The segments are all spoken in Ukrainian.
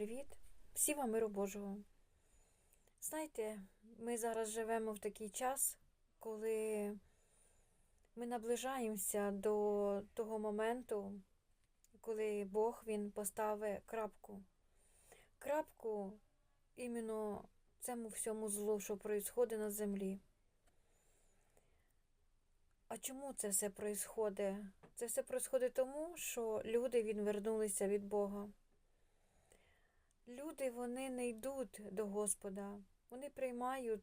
привіт! Всі вам миру Божого. Знаєте, ми зараз живемо в такий час, коли ми наближаємося до того моменту, коли Бог Він поставить крапку. Крапку іменно цьому всьому злу, що відбувається на землі. А чому це все відбувається? Це все відбувається тому, що люди відвернулися від Бога. Люди вони не йдуть до Господа, вони приймають,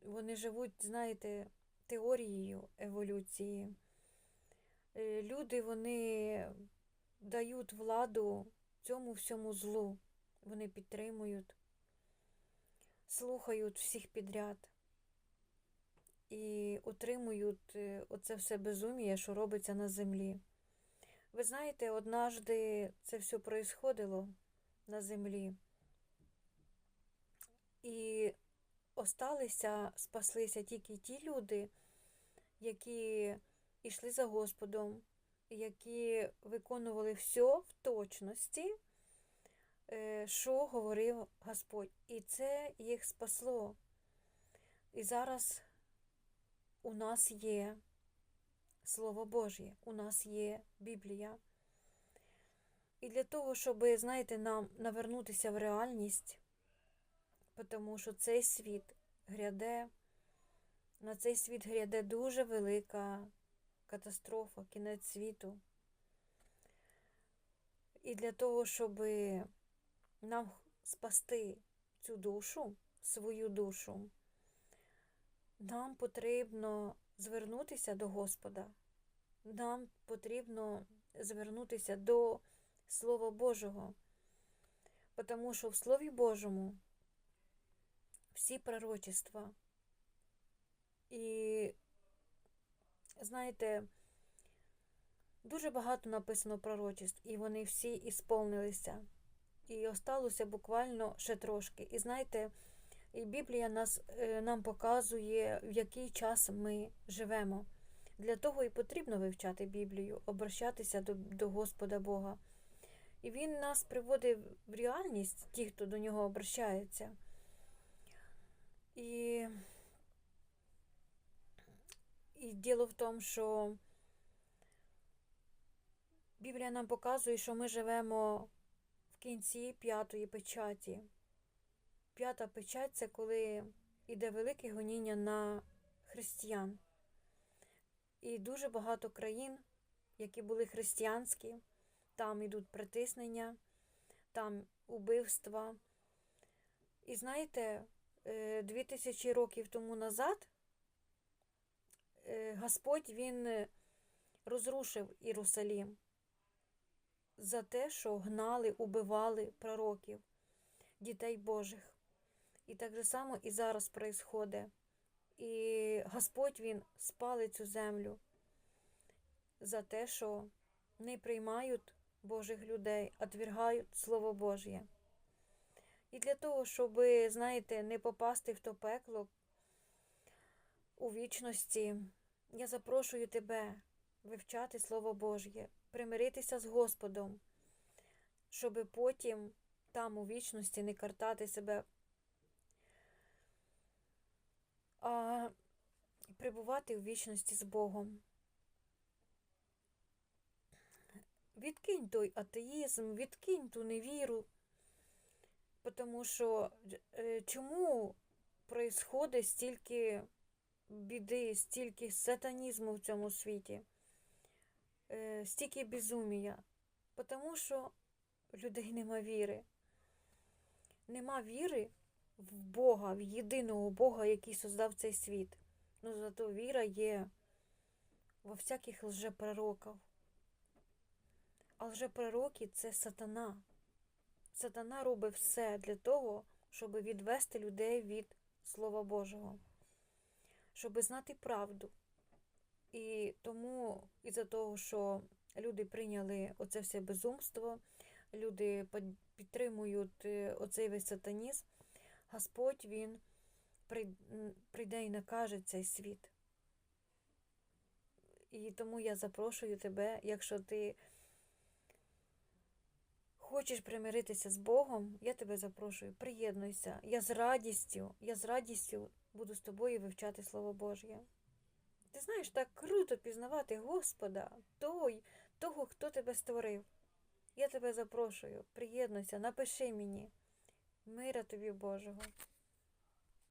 вони живуть, знаєте, теорією еволюції. Е, Люди вони дають владу цьому всьому злу. Вони підтримують, слухають всіх підряд і отримують е, оце все безум'я, що робиться на землі. Ви знаєте, однажды це все происходило на землі. І осталися, спаслися тільки ті люди, які йшли за Господом, які виконували все в точності, е, що говорив Господь. І це їх спасло. І зараз у нас є Слово Божє, у нас є Біблія. І для того, щоб, знаєте, нам навернутися в реальність, тому що цей світ гряде, на цей світ гряде дуже велика катастрофа, кінець світу. І для того, щоб нам спасти цю душу, свою душу, нам потрібно звернутися до Господа. Нам потрібно звернутися до Слова Божого. Тому що в Слові Божому всі пророчества. І, знаєте, дуже багато написано пророчеств, і вони всі ісполнилися. І осталося буквально ще трошки. І знаєте, і Біблія нас, е, нам показує, в який час ми живемо. Для того і потрібно вивчати Біблію, обращатися до, до Господа Бога. І Він нас приводить в реальність, ті, хто до нього обращається. І, і діло в тому, що Біблія нам показує, що ми живемо в кінці п'ятої печаті. П'ята печать це коли йде велике гоніння на християн. І дуже багато країн, які були християнські, там йдуть притиснення, там убивства. І знаєте, е, дві тисячі років тому назад е, Господь Він розрушив Єрусалім за те, що гнали, убивали пророків, дітей Божих. І так же само і зараз происходить. І Господь Він спалить цю землю за те, що не приймають Божих людей, отвергають Слово Божє. І для того, щоб, знаєте, не попасти в то пекло у вічності, я запрошую тебе вивчати Слово Божє, примиритися з Господом, щоб потім там у вічності не картати себе, а прибувати у вічності з Богом. Відкинь той атеїзм, відкинь ту невіру, тому що е, чому происходить стільки біди, стільки сатанізму в цьому світі, е, стільки безумія? Тому що людей нема віри. Нема віри в Бога, в єдиного Бога, який создав цей світ. Ну зато віра є во всяких лжепророках. А лжепророки – це сатана. Сатана робить все для того, щоб відвести людей від Слова Божого, щоб знати правду. І тому, із-за того, що люди прийняли оце все безумство, люди підтримують е, оцей весь сатанізм, Господь Він прийде і накаже цей світ. І тому я запрошую тебе, якщо ти хочеш примиритися з Богом, я тебе запрошую, приєднуйся. Я з радістю, я з радістю буду з тобою вивчати Слово Божє. Ти знаєш, так круто пізнавати Господа, той, того, хто тебе створив. Я тебе запрошую, приєднуйся, напиши мені. Мира тобі Божого.